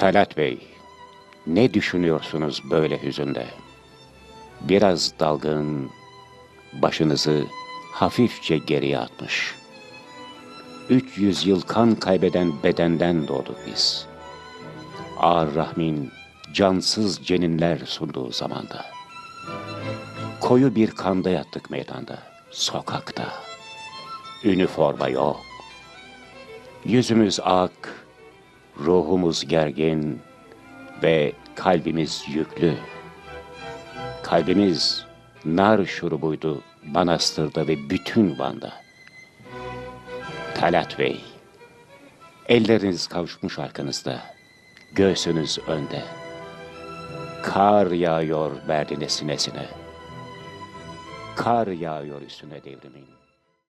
Talat Bey, ne düşünüyorsunuz böyle hüzünde? Biraz dalgın, başınızı hafifçe geriye atmış. 300 yıl kan kaybeden bedenden doğduk biz. Ağır rahmin, cansız ceninler sunduğu zamanda. Koyu bir kanda yattık meydanda, sokakta. Üniforma yok. Yüzümüz ak, ruhumuz gergin ve kalbimiz yüklü. Kalbimiz nar şurubuydu Manastır'da ve bütün Van'da. Talat Bey, elleriniz kavuşmuş arkanızda, göğsünüz önde. Kar yağıyor Berlin'e sinesine. Kar yağıyor üstüne devrimin.